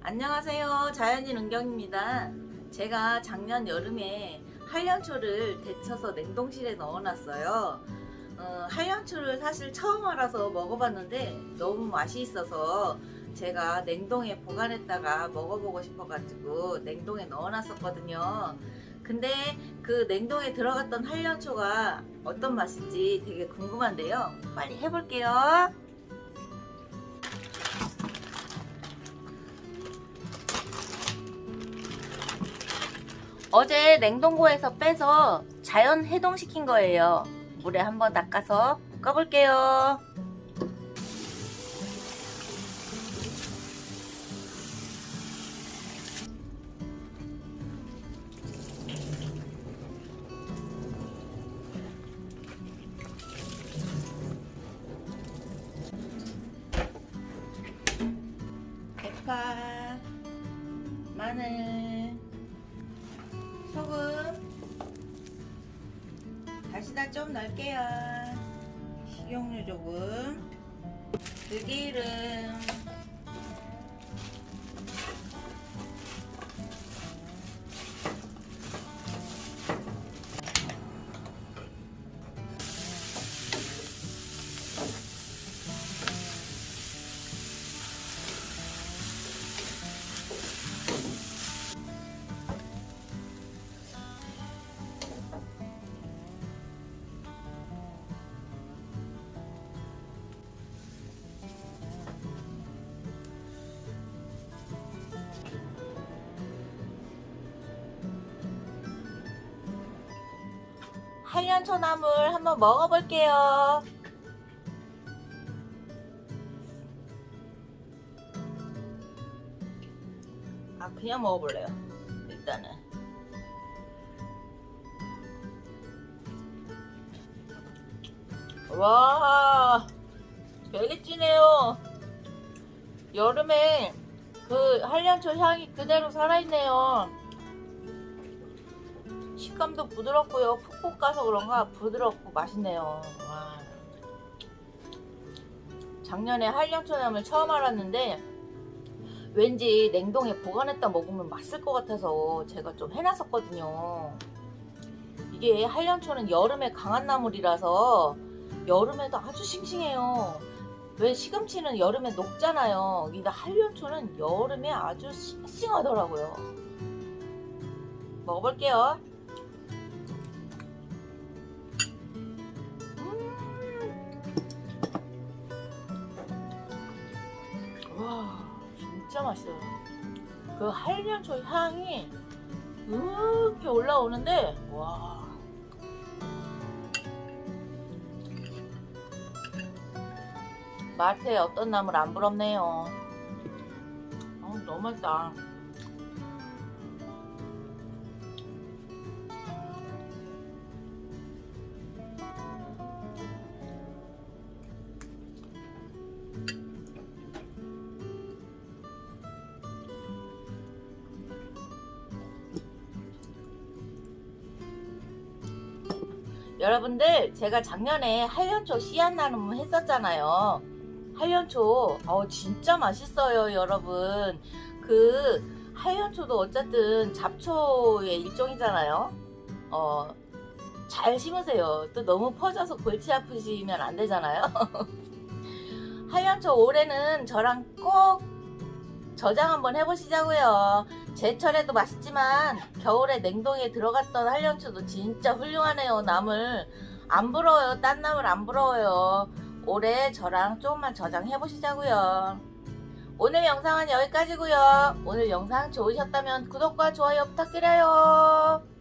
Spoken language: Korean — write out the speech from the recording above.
안녕하세요. 자연인 은경입니다. 제가 작년 여름에 한량초를 데쳐서 냉동실에 넣어놨어요. 어, 한량초를 사실 처음 알아서 먹어봤는데 너무 맛이 있어서 제가 냉동에 보관했다가 먹어보고 싶어가지고 냉동에 넣어놨었거든요. 근데 그 냉동에 들어갔던 한량초가 어떤 맛인지 되게 궁금한데요. 빨리 해볼게요. 어제 냉동고에서 빼서 자연 해동시킨 거예요. 물에 한번 닦아서 볶아볼게요. 마늘, 다시다 좀 넣을게요. 식용유 조금. 들기름 한련초 나물 한번 먹어볼게요. 아 그냥 먹어볼래요. 일단은. 와 되게 진해요. 여름에 그 한량초 향이 그대로 살아있네요 식감도 부드럽고요 푹푹 가서 그런가 부드럽고 맛있네요 와. 작년에 한량초나물 처음 알았는데 왠지 냉동에 보관했다 먹으면 맛있을 것 같아서 제가 좀 해놨었거든요 이게 한량초는 여름에 강한 나물이라서 여름에도 아주 싱싱해요. 왜 시금치는 여름에 녹잖아요. 근데 한련초는 여름에 아주 싱싱하더라고요. 먹어볼게요. 진짜 맛있어요. 그 한련초 향이 이렇게 올라오는데, 와. 마트에 어떤 나물 안 부럽네요. 어, 너무 맛있다. 여러분들 제가 작년에 한련초 씨앗 나눔 했었잖아요. 한련초 어 진짜 맛있어요 여러분. 그 한련초도 어쨌든 잡초의 일종이잖아요. 어 잘 심으세요. 또 너무 퍼져서 골치 아프시면 안 되잖아요. 한련초 올해는 저랑 꼭 저장 한번 해보시자고요 제철에도 맛있지만 겨울에 냉동에 들어갔던 한련초도 진짜 훌륭하네요 나물 안 부러워요 딴 나물 안 부러워요 올해 저랑 조금만 저장해 보시자고요. 오늘 영상은 여기까지고요. 오늘 영상 좋으셨다면 구독과 좋아요 부탁드려요.